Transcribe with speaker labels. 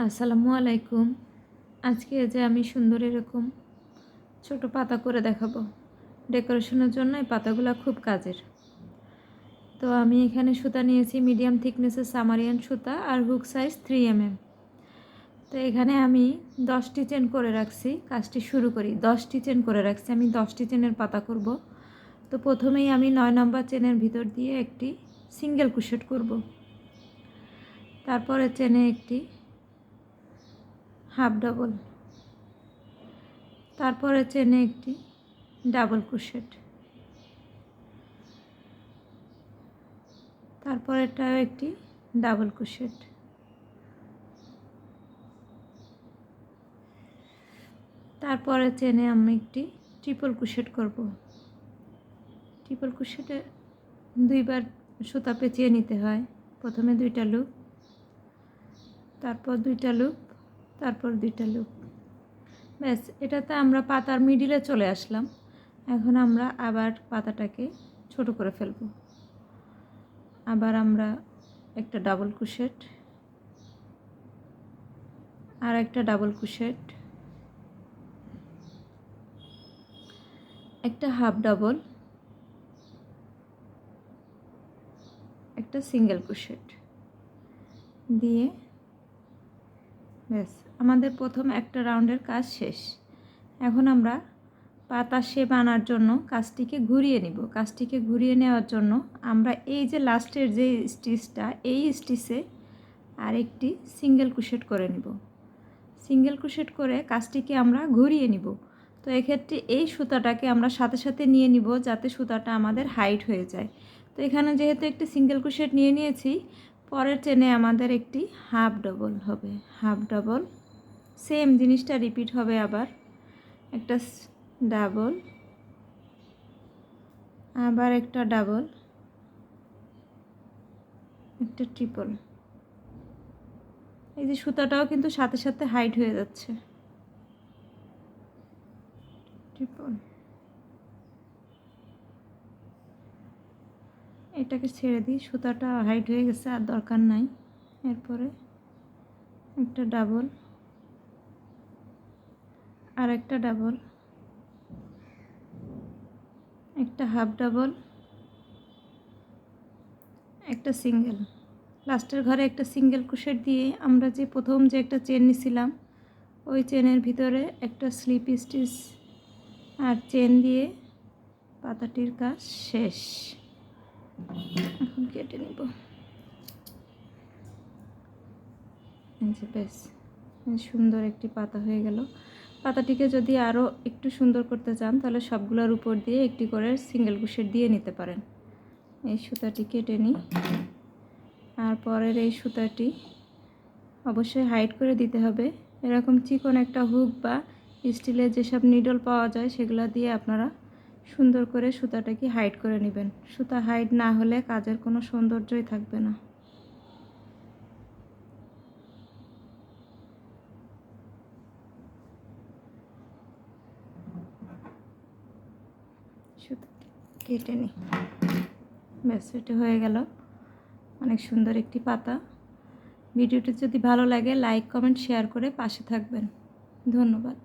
Speaker 1: আসসালামু আলাইকুম। আজকে যে আমি সুন্দর এরকম ছোট পাতা করে দেখাবো। ডেকোরেশনের জন্য এই পাতাগুলো খুব কাজের। তো আমি এখানে সুতা নিয়েছি মিডিয়াম থিকনেসের সামারিয়ান সুতা আর হুক সাইজ থ্রি এম তো এখানে আমি দশটি চেন করে রাখছি, কাজটি শুরু করি। দশটি চেন করে রাখছি, আমি দশটি চেনের পাতা করব। তো প্রথমেই আমি নয় নম্বর চেনের ভিতর দিয়ে একটি সিঙ্গেল কুশেট করব। তারপরে চেনে একটি হাফ ডাবল। তারপরে চেনে একটি ডাবল ক্রোশেট। তারপরেরটাও একটি ডাবল ক্রোশেট। তারপরে চেনে আমি একটি ট্রিপল ক্রোশেট করব। ট্রিপল ক্রোশেটে দুইবার সুতা পেঁচিয়ে নিতে হয়। প্রথমে দুইটা লুপ, তারপর দুইটা লুপ তারপর দুইটা লুপ ব্যাস, এটাতে আমরা পাতার মিডিলে চলে আসলাম। এখন আমরা আবার পাতাটাকে ছোট করে ফেলব। আবার আমরা একটা ডাবল কুশেট আর একটা ডাবল কুশেট একটা হাফ ডাবল একটা সিঙ্গেল কুশেট দিয়ে ব্যাস, আমাদের প্রথম একটা রাউন্ডের কাজ শেষ। এখন আমরা পাতা শেপ আনার জন্য কাজটিকে ঘুরিয়ে নিব। কাজটিকে ঘুরিয়ে নেওয়ার জন্য আমরা এই যে লাস্টের যে স্টিচটা, এই স্টিচে আরেকটি সিঙ্গেল কুশেট করে নিব। সিঙ্গেল কুশেট করে কাজটিকে আমরা ঘুরিয়ে নিব। তো এক্ষেত্রে এই সুতাটাকে আমরা সাথে সাথে নিয়ে নিব যাতে সুতাটা আমাদের হাইট হয়ে যায়। তো এখানে যেহেতু একটি সিঙ্গেল কুশেট নিয়ে নিয়েছি পরের চেনে আমাদের একটি হাফ ডবল হবে। হাফ ডবল সেম জিনিসটা রিপিট হবে আবার। একটা ডাবল আবার একটা ডাবল একটা ট্রিপল এই যে সুতাটাও কিন্তু সাথে সাথে হাইট হয়ে যাচ্ছে। ট্রিপল এটাকে ছেড়ে দিই, সুতাটা হাইট হয়ে গেছে আর দরকার নাই। এরপরে একটা ডাবল আর একটা ডাবল একটা হাফ ডাবল একটা সিঙ্গেল লাস্টের ঘরে একটা সিঙ্গেল কুশেট দিয়ে আমরা যে প্রথম যে একটা চেন নিছিলাম, ওই চেনের ভিতরে একটা স্লিপ স্টিচ আর চেন দিয়ে পাতাটির কাজ শেষ। এখন কেটে নিব। যে বেশ সুন্দর একটি পাতা হয়ে গেল। পাতাটিকে যদি আরও একটু সুন্দর করতে চান, তাহলে সবগুলোর উপর দিয়ে একটি করে সিঙ্গেল কুশের দিয়ে নিতে পারেন। এই সুতাটি কেটে নিই। আর পরের এই সুতাটি অবশ্যই হাইট করে দিতে হবে। এরকম চিকন একটা হুক বা স্টিলের যেসব নিডল পাওয়া যায়, সেগুলো দিয়ে আপনারা সুন্দর করে সুতাটাকে হাইড করে নেবেন। সুতা হাইড না হলে কাজের কোনো সৌন্দর্যই থাকবে না। কেটে নিই ব্যাস, এটা হয়ে গেল। অনেক সুন্দর একটি পাতা। ভিডিওটি যদি ভালো লাগে লাইক কমেন্ট শেয়ার করে পাশে থাকবেন। ধন্যবাদ।